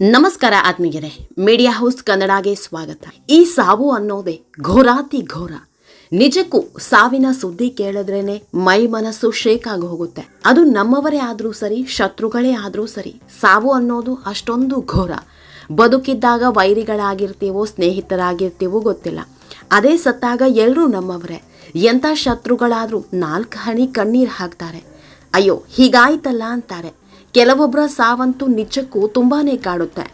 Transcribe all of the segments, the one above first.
ನಮಸ್ಕಾರ ಆತ್ಮೀಯರೇ media house ಕನ್ನಡಗೆ ಸ್ವಾಗತ. ಈ ಸಾವು ಅನ್ನೋದೇ ಘೋರಾತಿ ಘೋರ. ನಿಜಕ್ಕೂ ಸಾವಿನ ಸುದ್ದಿ ಕೇಳಿದ್ರೇನೆ ಮೈ ಮನಸ್ಸು ಶೇಕ್ ಆಗಿ ಹೋಗುತ್ತೆ. ಅದು ನಮ್ಮವರೇ ಆದ್ರೂ ಸರಿ, ಶತ್ರುಗಳೇ ಆದ್ರೂ ಸರಿ, ಸಾವು ಅನ್ನೋದು ಅಷ್ಟೊಂದು ಘೋರ. ಬದುಕಿದ್ದಾಗ ವೈರಿಗಳಾಗಿರ್ತೀವೋ, ಸ್ನೇಹಿತರಾಗಿರ್ತೀವೋ ಗೊತ್ತಿಲ್ಲ. ಅದೇ ಸತ್ತಾಗ ಎಲ್ಲರೂ ನಮ್ಮವರೇ. ಎಂಥ ಶತ್ರುಗಳಾದರೂ ನಾಲ್ಕು ಹನಿ ಕಣ್ಣೀರು ಹಾಕ್ತಾರೆ. ಅಯ್ಯೋ, ಹೀಗಾಯ್ತಲ್ಲ ಅಂತಾರೆ. ಕೆಲವೊಬ್ಬರ ಸಾವಂತೂ ನಿಜಕ್ಕೂ ತುಂಬಾನೇ ಕಾಡುತ್ತೆ.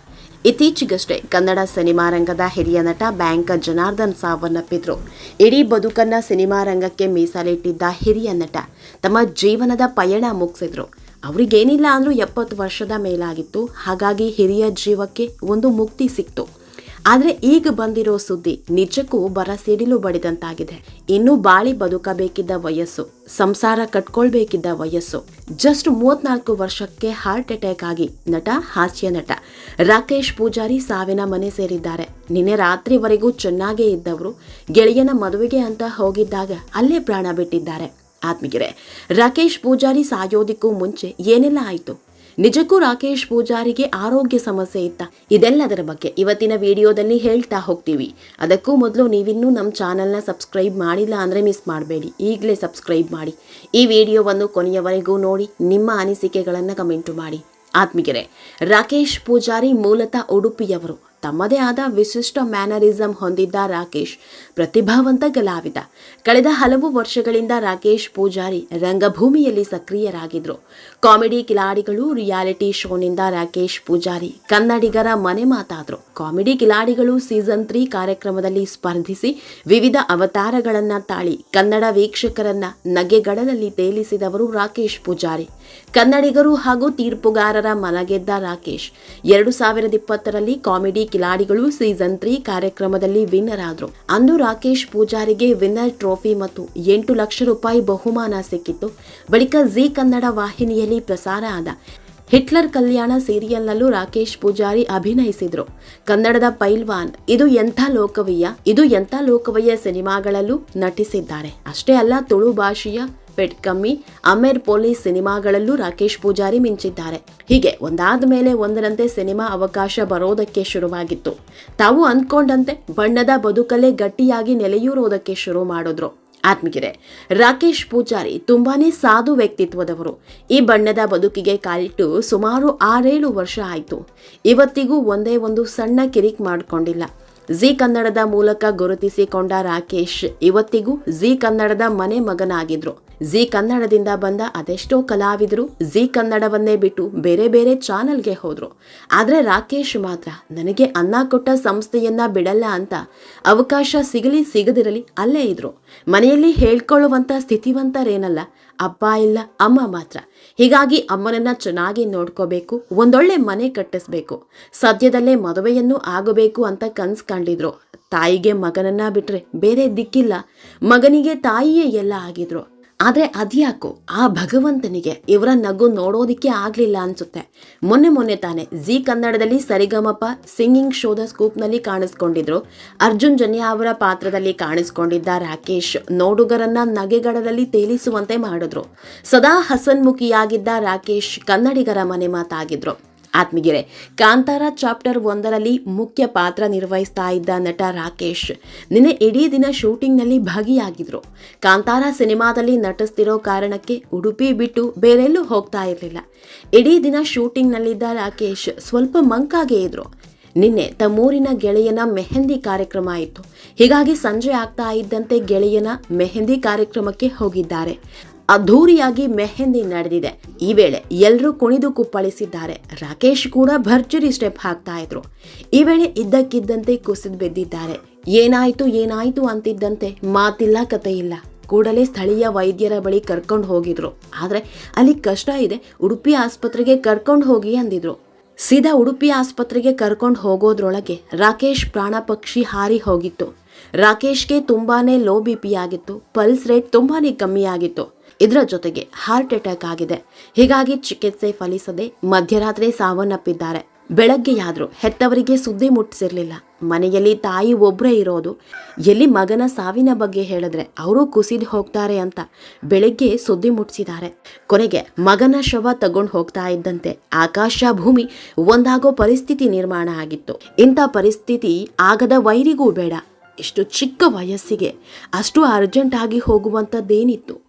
ಇತ್ತೀಚೆಗಷ್ಟೇ ಕನ್ನಡ ಸಿನಿಮಾ ರಂಗದ ಹಿರಿಯ ನಟ ಬ್ಯಾಂಕರ್ ಜನಾರ್ದನ್ ಸಾವನ್ನಪ್ಪಿದ್ರು. ಇಡೀ ಬದುಕನ್ನ ಸಿನಿಮಾ ರಂಗಕ್ಕೆ ಮೀಸಲಿಟ್ಟಿದ್ದ ಹಿರಿಯ ನಟ ತಮ್ಮ ಜೀವನದ ಪಯಣ ಮುಗಿಸಿದ್ರು. ಅವರಿಗೇನಿಲ್ಲ ಅಂದ್ರೂ ಎಪ್ಪತ್ತು ವರ್ಷದ ಮೇಲಾಗಿತ್ತು. ಹಾಗಾಗಿ ಹಿರಿಯ ಜೀವಕ್ಕೆ ಒಂದು ಮುಕ್ತಿ ಸಿಕ್ತು. ಆದರೆ ಈಗ ಬಂದಿರೋ ಸುದ್ದಿ ನಿಜಕ್ಕೂ ಬರ ಸಿಡಿಲು ಬಡಿದಂತಾಗಿದೆ. ಇನ್ನು ಬಾಳಿ ಬದುಕಬೇಕಿದ್ದ ವಯಸ್ಸು, ಸಂಸಾರ ಕಟ್ಕೊಳ್ಬೇಕಿದ್ದ ವಯಸ್ಸು. ಜಸ್ಟ್ ಮೂವತ್ನಾಲ್ಕು ವರ್ಷಕ್ಕೆ ಹಾರ್ಟ್ ಅಟ್ಯಾಕ್ ಆಗಿ ನಟ, ಹಾಸ್ಯ ನಟ. ರಾಕೇಶ್ ಪೂಜಾರಿ ಸಾವಿನ ಮನೆ ಸೇರಿದ್ದಾರೆ. ನಿನ್ನೆ ರಾತ್ರಿವರೆಗೂ ಚೆನ್ನಾಗೇ ಇದ್ದವರು, ಗೆಳೆಯನ ಮದುವೆಗೆ ಅಂತ ಹೋಗಿದ್ದಾಗ ಅಲ್ಲೇ ಪ್ರಾಣ ಬಿಟ್ಟಿದ್ದಾರೆ. ಆತ್ಮೀಗೆರೆ ರಾಕೇಶ್ ಪೂಜಾರಿ ಸಾಯೋದಿಕ್ಕೂ ಮುಂಚೆ ಏನೆಲ್ಲ ಆಯಿತು? ನಿಜಕ್ಕೂ ರಾಕೇಶ್ ಪೂಜಾರಿಗೆ ಆರೋಗ್ಯ ಸಮಸ್ಯೆ ಇತ್ತ. ಇದೆಲ್ಲದರ ಬಗ್ಗೆ ಇವತ್ತಿನ ವಿಡಿಯೋದಲ್ಲಿ ಹೇಳ್ತಾ ಹೋಗ್ತೀವಿ. ಅದಕ್ಕೂ ಮೊದಲು ನೀವಿನ್ನೂ ನಮ್ಮ ಚಾನಲ್ನ ಸಬ್ಸ್ಕ್ರೈಬ್ ಮಾಡಿಲ್ಲ ಅಂದರೆ ಮಿಸ್ ಮಾಡಬೇಡಿ. ಈಗಲೇ ಸಬ್ಸ್ಕ್ರೈಬ್ ಮಾಡಿ. ಈ ವಿಡಿಯೋವನ್ನು ಕೊನೆಯವರೆಗೂ ನೋಡಿ, ನಿಮ್ಮ ಅನಿಸಿಕೆಗಳನ್ನು ಕಮೆಂಟು ಮಾಡಿ. ಆತ್ಮೀಗೆರೆ ರಾಕೇಶ್ ಪೂಜಾರಿ ಮೂಲತಃ ಉಡುಪಿಯವರು. ತಮ್ಮದೇ ಆದ ವಿಶಿಷ್ಟ ಮ್ಯಾನರಿಸಂ ಹೊಂದಿದ್ದ ರಾಕೇಶ್ ಪ್ರತಿಭಾವಂತ ಕಲಾವಿದ. ಕಳೆದ ಹಲವು ವರ್ಷಗಳಿಂದ ರಾಕೇಶ್ ಪೂಜಾರಿ ರಂಗಭೂಮಿಯಲ್ಲಿ ಸಕ್ರಿಯರಾಗಿದ್ರು. ಕಾಮಿಡಿ ಕಿಲಾಡಿಗಳು ರಿಯಾಲಿಟಿ ಶೋನಿಂದ ರಾಕೇಶ್ ಪೂಜಾರಿ ಕನ್ನಡಿಗರ ಮನೆ ಮಾತಾದ್ರು. ಕಾಮಿಡಿ ಕಿಲಾಡಿಗಳು ಸೀಸನ್ ತ್ರೀ ಕಾರ್ಯಕ್ರಮದಲ್ಲಿ ಸ್ಪರ್ಧಿಸಿ ವಿವಿಧ ಅವತಾರಗಳನ್ನ ತಾಳಿ ಕನ್ನಡ ವೀಕ್ಷಕರನ್ನ ನಗೆಗಡಲಲ್ಲಿ ತೇಲಿಸಿದವರು ರಾಕೇಶ್ ಪೂಜಾರಿ. ಕನ್ನಡಿಗರು ಹಾಗೂ ತೀರ್ಪುಗಾರರ ಮನಗೆದ್ದ ರಾಕೇಶ್ ಎರಡು ಸಾವಿರದ ಇಪ್ಪತ್ತರಲ್ಲಿ ಕಾಮಿಡಿ ಕಿಲಾಡಿಗಳು ಸೀಸನ್ ತ್ರೀ ಕಾರ್ಯಕ್ರಮದಲ್ಲಿ ವಿನ್ನರ್ ಆದರು. ಅಂದು ರಾಕೇಶ್ ಪೂಜಾರಿಗೆ ವಿನ್ನರ್ ಟ್ರೋಫಿ ಮತ್ತು ಎಂಟು ಲಕ್ಷ ರೂಪಾಯಿ ಬಹುಮಾನ ಸಿಕ್ಕಿತ್ತು. ಬಳಿಕ ಜಿ ಕನ್ನಡ ವಾಹಿನಿಯಲ್ಲಿ ಪ್ರಸಾರ ಆದ ಹಿಟ್ಲರ್ ಕಲ್ಯಾಣ ಸೀರಿಯಲ್ನಲ್ಲೂ ರಾಕೇಶ್ ಪೂಜಾರಿ ಅಭಿನಯಿಸಿದ್ರು. ಕನ್ನಡದ ಪೈಲ್ವಾನ್, ಇದು ಎಂಥ ಲೋಕವಯ್ಯ? ಇದು ಎಂಥ ಲೋಕವಯ್ಯ ಸಿನಿಮಾಗಳಲ್ಲೂ ನಟಿಸಿದ್ದಾರೆ. ಅಷ್ಟೇ ಅಲ್ಲ, ತುಳು ಭಾಷೆಯ ಪೆಟ್ ಕಮ್ಮಿ, ಅಮೇರ್ ಪೊಲೀಸ್ ಸಿನಿಮಾಗಳಲ್ಲೂ ರಾಕೇಶ್ ಪೂಜಾರಿ ಮಿಂಚಿದ್ದಾರೆ. ಹೀಗೆ ಒಂದಾದ ಮೇಲೆ ಒಂದರಂತೆ ಸಿನಿಮಾ ಅವಕಾಶ ಬರೋದಕ್ಕೆ ಶುರುವಾಗಿತ್ತು. ತಾವು ಅಂದ್ಕೊಂಡಂತೆ ಬಣ್ಣದ ಬದುಕಲ್ಲೇ ಗಟ್ಟಿಯಾಗಿ ನೆಲೆಯೂರೋದಕ್ಕೆ ಶುರು ಮಾಡಿದ್ರು. ಆತ್ಮಗಿರೆ ರಾಕೇಶ್ ಪೂಜಾರಿ ತುಂಬಾನೇ ಸಾಧು ವ್ಯಕ್ತಿತ್ವದವರು. ಈ ಬಣ್ಣದ ಬದುಕಿಗೆ ಕಾಲಿಟ್ಟು ಸುಮಾರು ಆರೇಳು ವರ್ಷ ಆಯಿತು. ಇವತ್ತಿಗೂ ಒಂದೇ ಒಂದು ಸಣ್ಣ ಕಿರಿಕ್ ಮಾಡಿಕೊಂಡಿಲ್ಲ. ಜಿ ಕನ್ನಡದ ಮೂಲಕ ಗುರುತಿಸಿಕೊಂಡ ರಾಕೇಶ್ ಇವತ್ತಿಗೂ ಜಿ ಕನ್ನಡದ ಮನೆ ಮಗನಾಗಿದ್ರು. ಜಿ ಕನ್ನಡದಿಂದ ಬಂದ ಅದೆಷ್ಟೋ ಕಲಾವಿದರು ಜಿ ಕನ್ನಡವನ್ನೇ ಬಿಟ್ಟು ಬೇರೆ ಬೇರೆ ಚಾನಲ್ಗೆ ಹೋದರು. ಆದರೆ ರಾಕೇಶ್ ಮಾತ್ರ ನನಗೆ ಅನ್ನ ಕೊಟ್ಟ ಸಂಸ್ಥೆಯನ್ನ ಬಿಡಲ್ಲ ಅಂತ ಅವಕಾಶ ಸಿಗಲಿ ಸಿಗದಿರಲಿ ಅಲ್ಲೇ ಇದ್ರು. ಮನೆಯಲ್ಲಿ ಹೇಳ್ಕೊಳ್ಳುವಂಥ ಸ್ಥಿತಿವಂತರೇನಲ್ಲ, ಅಪ್ಪ ಇಲ್ಲ, ಅಮ್ಮ ಮಾತ್ರ. ಹೀಗಾಗಿ ಅಮ್ಮನನ್ನ ಚೆನ್ನಾಗಿ ನೋಡ್ಕೋಬೇಕು, ಒಂದೊಳ್ಳೆ ಮನೆ ಕಟ್ಟಿಸ್ಬೇಕು, ಸದ್ಯದಲ್ಲೇ ಮದುವೆಯನ್ನು ಆಗಬೇಕು ಅಂತ ಕನ್ಸ್ ಕಂಡಿದ್ರು. ತಾಯಿಗೆ ಮಗನನ್ನ ಬಿಟ್ರೆ ಬೇರೆ ದಿಕ್ಕಿಲ್ಲ. ಮಗನಿಗೆ ತಾಯಿಯೇ ಎಲ್ಲ ಆಗಿದ್ರು. ಆದರೆ ಅದ್ಯಾಕೋ, ಆ ಭಗವಂತನಿಗೆ ಇವರ ನಗು ನೋಡೋದಿಕ್ಕೆ ಆಗಲಿಲ್ಲ ಅನ್ಸುತ್ತೆ. ಮೊನ್ನೆ ಮೊನ್ನೆ ತಾನೆ ಜಿ ಕನ್ನಡದಲ್ಲಿ ಸರಿಗಮಪ ಸಿಂಗಿಂಗ್ ಶೋದ ಸ್ಕೂಪ್ನಲ್ಲಿ ಕಾಣಿಸ್ಕೊಂಡಿದ್ರು. ಅರ್ಜುನ್ ಜನ್ಯ ಅವರ ಪಾತ್ರದಲ್ಲಿ ಕಾಣಿಸ್ಕೊಂಡಿದ್ದ ರಾಕೇಶ್ ನೋಡುಗರನ್ನ ನಗೆಗಡದಲ್ಲಿ ತೇಲಿಸುವಂತೆ ಮಾಡಿದ್ರು. ಸದಾ ಹಸನ್ಮುಖಿಯಾಗಿದ್ದ ರಾಕೇಶ್ ಕನ್ನಡಿಗರ ಮನೆ ಮಾತಾಗಿದ್ರು. ಆತ್ಮಗಿರೆ ಕಾಂತಾರ ಚಾಪ್ಟರ್ ಒಂದರಲ್ಲಿ ಮುಖ್ಯ ಪಾತ್ರ ನಿರ್ವಹಿಸ್ತಾ ಇದ್ದ ನಟ ರಾಕೇಶ್. ನಿನ್ನೆ ಇಡೀ ದಿನ ಶೂಟಿಂಗ್ನಲ್ಲಿ ಭಾಗಿಯಾಗಿದ್ರು. ಕಾಂತಾರ ಸಿನಿಮಾದಲ್ಲಿ ನಟಿಸ್ತಿರೋ ಕಾರಣಕ್ಕೆ ಉಡುಪಿ ಬಿಟ್ಟು ಬೇರೆಲ್ಲೂ ಹೋಗ್ತಾ ಇರಲಿಲ್ಲ. ಇಡೀ ದಿನ ಶೂಟಿಂಗ್ನಲ್ಲಿದ್ದ ರಾಕೇಶ್ ಸ್ವಲ್ಪ ಮಂಕಾಗೇ ಇದ್ರು. ನಿನ್ನೆ ತಮ್ಮೂರಿನ ಗೆಳೆಯನ ಮೆಹಂದಿ ಕಾರ್ಯಕ್ರಮ ಇತ್ತು. ಹೀಗಾಗಿ ಸಂಜೆ ಆಗ್ತಾ ಇದ್ದಂತೆ ಗೆಳೆಯನ ಮೆಹಂದಿ ಕಾರ್ಯಕ್ರಮಕ್ಕೆ ಹೋಗಿದ್ದಾರೆ. ಅದ್ಧೂರಿಯಾಗಿ ಮೆಹೆಂದಿ ನಡೆದಿದೆ. ಈ ವೇಳೆ ಎಲ್ಲರೂ ಕುಣಿದು ಕುಪ್ಪಳಿಸಿದ್ದಾರೆ. ರಾಕೇಶ್ ಕೂಡ ಭರ್ಜರಿ ಸ್ಟೆಪ್ ಹಾಕ್ತಾ ಇದ್ರು. ಈ ವೇಳೆ ಇದ್ದಕ್ಕಿದ್ದಂತೆ ಕುಸಿದು ಬಿದ್ದಿದ್ದಾರೆ. ಏನಾಯ್ತು ಏನಾಯ್ತು ಅಂತಿದ್ದಂತೆ ಮಾತಿಲ್ಲ ಕತೆ ಇಲ್ಲ ಕೂಡಲೇ ಸ್ಥಳೀಯ ವೈದ್ಯರ ಬಳಿ ಕರ್ಕೊಂಡು ಹೋಗಿದ್ರು. ಆದ್ರೆ ಅಲ್ಲಿ ಕಷ್ಟ ಇದೆ, ಉಡುಪಿ ಆಸ್ಪತ್ರೆಗೆ ಕರ್ಕೊಂಡು ಹೋಗಿ ಅಂದಿದ್ರು. ಸೀದಾ ಉಡುಪಿ ಆಸ್ಪತ್ರೆಗೆ ಕರ್ಕೊಂಡು ಹೋಗೋದ್ರೊಳಗೆ ರಾಕೇಶ್ ಪ್ರಾಣ ಪಕ್ಷಿ ಹಾರಿ ಹೋಗಿತ್ತು. ರಾಕೇಶ್ಗೆ ತುಂಬಾನೇ ಲೋ ಬಿ ಪಿ ಆಗಿತ್ತು. ಪಲ್ಸ್ ರೇಟ್ ತುಂಬಾನೇ ಕಮ್ಮಿ ಆಗಿತ್ತು. ಇದರ ಜೊತೆಗೆ ಹಾರ್ಟ್ ಅಟ್ಯಾಕ್ ಆಗಿದೆ. ಹೀಗಾಗಿ ಚಿಕಿತ್ಸೆ ಫಲಿಸದೆ ಮಧ್ಯರಾತ್ರಿ ಸಾವನ್ನಪ್ಪಿದ್ದಾರೆ. ಬೆಳಗ್ಗೆಯಾದರೂ ಹೆತ್ತವರಿಗೆ ಸುದ್ದಿ ಮುಟ್ಟಿಸಿರ್ಲಿಲ್ಲ. ಮನೆಯಲ್ಲಿ ತಾಯಿ ಒಬ್ಬರೇ ಇರೋದು. ಎಲ್ಲಿ ಮಗನ ಸಾವಿನ ಬಗ್ಗೆ ಹೇಳಿದ್ರೆ ಅವರು ಕುಸಿದು ಹೋಗ್ತಾರೆ ಅಂತ ಬೆಳಗ್ಗೆ ಸುದ್ದಿ ಮುಟ್ಟಿಸಿದ್ದಾರೆ. ಕೊನೆಗೆ ಮಗನ ಶವ ತಗೊಂಡು ಹೋಗ್ತಾ ಇದ್ದಂತೆ ಆಕಾಶ ಭೂಮಿ ಒಂದಾಗೋ ಪರಿಸ್ಥಿತಿ ನಿರ್ಮಾಣ ಆಗಿತ್ತು. ಇಂಥ ಪರಿಸ್ಥಿತಿ ಆಗದ ವೈರಿಗೂ ಬೇಡ. ಇಷ್ಟು ಚಿಕ್ಕ ವಯಸ್ಸಿಗೆ ಅಷ್ಟು ಅರ್ಜೆಂಟ್ ಆಗಿ ಹೋಗುವಂಥದ್ದೇನಿತ್ತು.